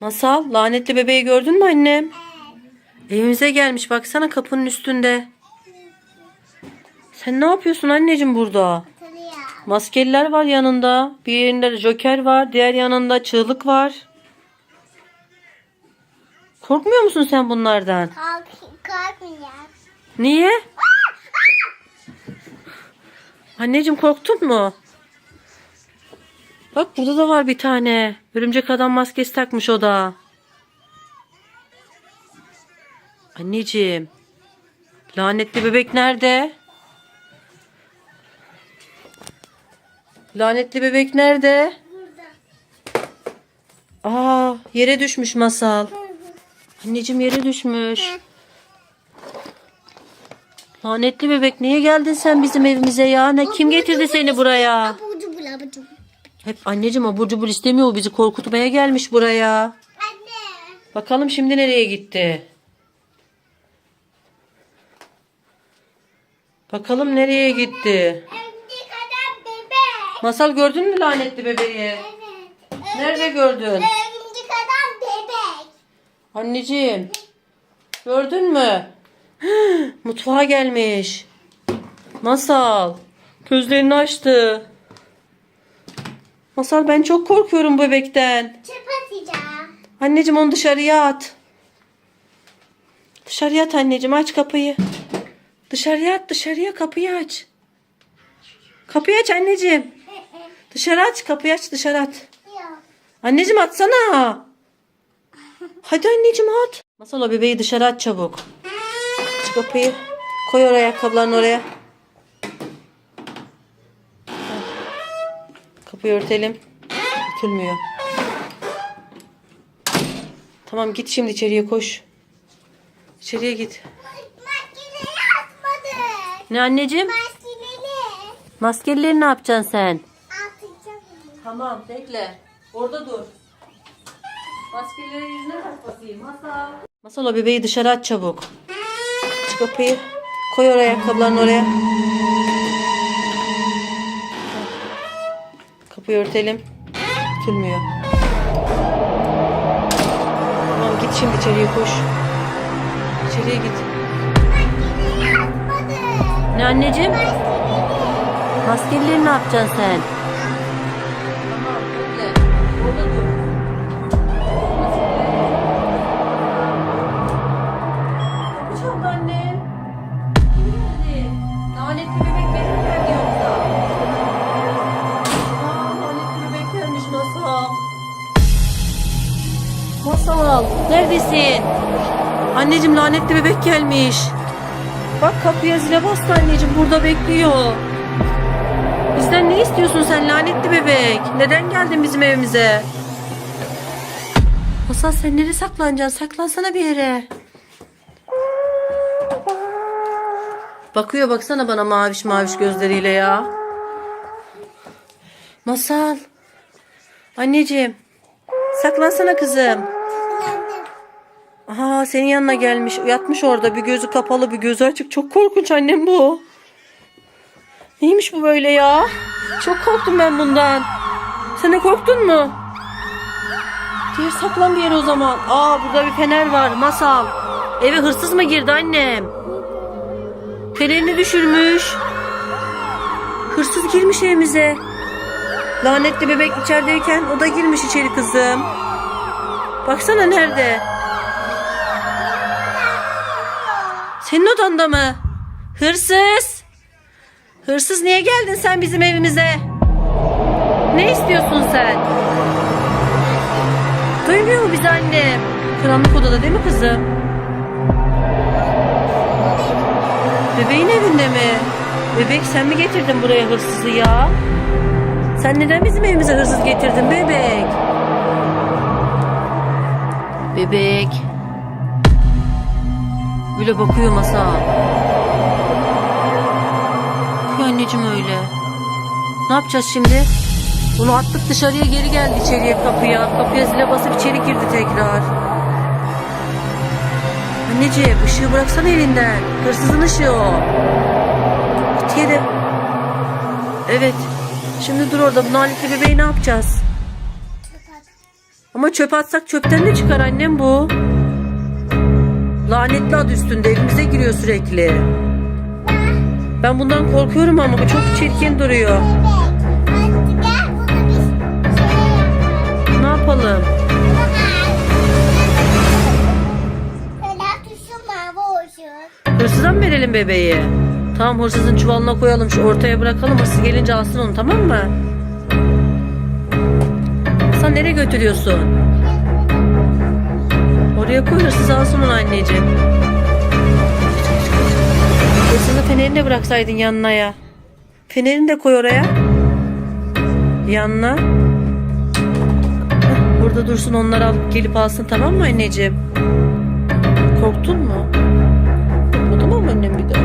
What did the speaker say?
Masal lanetli bebeği gördün mü annem? Evimize gelmiş baksana kapının üstünde. Sen ne yapıyorsun anneciğim burada? Maskeliler var yanında. Bir yerinde joker var. Diğer yanında çığlık var. Korkmuyor musun sen bunlardan? Kalk, kalkmayacağım. Niye? Anneciğim korktun mu? Bak burada da var bir tane. Örümcek adam maskesi takmış o da. Anneciğim. Lanetli bebek nerede? Lanetli bebek nerede? Aa, yere düşmüş masal. Anneciğim yere düşmüş. Lanetli bebek niye geldin sen bizim evimize ya? Ne kim getirdi seni buraya? Hep anneciğim abur cubur istemiyor bizi korkutmaya gelmiş buraya. Anne. Bakalım şimdi nereye gitti? Bakalım nereye gitti? Örümcek adam bebek. Masal gördün mü lanetli bebeği? Evet. Nerede gördün? Örümcek adam bebek. Anneciğim. Gördün mü? Mutfağa gelmiş. Masal. Gözlerini açtı. Masal ben çok korkuyorum bebekten. Çöp atacağım. Anneciğim onu dışarıya at. Dışarıya at anneciğim aç kapıyı. Dışarıya at dışarıya kapıyı aç. Kapıyı aç anneciğim. Dışarı aç kapıyı aç dışarı at. Anneciğim atsana. Hadi anneciğim at. Masal o bebeği dışarı at çabuk. Aç kapıyı. Koy oraya ayakkabılarını oraya. Kapıyı örtelim. Örtülmüyor. Tamam git şimdi içeriye koş. İçeriye git. Maskeleri atmadık. Ne anneciğim? Maskeleri. Maskelileri ne yapacaksın sen? Atacağım. Tamam bekle. Orada dur. Maskeleri yüzüne tak bakayım. Masal. Masal o bebeği dışarı at çabuk. Aç kapıyı. Koy oraya ayakkabılarını oraya. Kapıyı örtelim. Örtülmüyor. Tamam git şimdi içeriye koş. İçeriye git. Maskeleri. Ne anneciğim? Maskelileri ne yapacaksın sen? Tamam bekle. Orada dur. Masal neredesin? Anneciğim lanetli bebek gelmiş. Bak kapıya zile bastı anneciğim burada bekliyor. Bizden ne istiyorsun sen lanetli bebek? Neden geldin bizim evimize? Masal sen nereye saklanacaksın? Saklansana bir yere. Bakıyor baksana bana maviş maviş gözleriyle ya. Masal. Anneciğim. Saklansana kızım. Aha senin yanına gelmiş. Yatmış orada bir gözü kapalı bir gözü açık. Çok korkunç annem bu. Neymiş bu böyle ya? Çok korktum ben bundan. Sen de korktun mu? Diye saklan bir yere o zaman. Aa burada bir fener var. Masal. Eve hırsız mı girdi annem? Fenerini düşürmüş. Hırsız girmiş evimize. Lanetli bebek içerideyken o da girmiş içeri kızım. Baksana nerede? Senin odanda mı? Hırsız! Hırsız niye geldin sen bizim evimize? Ne istiyorsun sen? Duymuyor mu bizi annem? Karanlık odada değil mi kızım? Bebeğin evinde mi? Bebek sen mi getirdin buraya hırsızı ya? Sen neden bizim evimize hırsız getirdin bebek? Bebek. Böyle bakıyor masa. Bakıyor anneciğim öyle. Ne yapacağız şimdi? Bunu attık dışarıya geri geldi içeriye kapıya. Kapıya zile basıp içeri girdi tekrar. Anneciğim ışığı bıraksana elinden. Hırsızın ışığı o. Kutuya da... Evet. Şimdi dur orada. Bu naletli bebeği ne yapacağız? Ama çöp atsak çöpten de çıkar annem bu. Lanetli adı üstünde evimize giriyor sürekli. Ben bundan korkuyorum ama bu çok çirkin duruyor. Ne yapalım? Hırsıza mı verelim bebeği? Tamam hırsızın çuvalına koyalım şu ortaya bırakalım hırsız gelince alsın onu tamam mı? Sen nereye götürüyorsun? Oraya koy hırsız alsın onu anneciğim. Hırsızın fenerini de bıraksaydın yanına ya. Fenerini de koy oraya. Yanına. Burada dursun onlar alıp gelip alsın tamam mı anneciğim? Korktun mu? Korkmadım ama annem bir daha.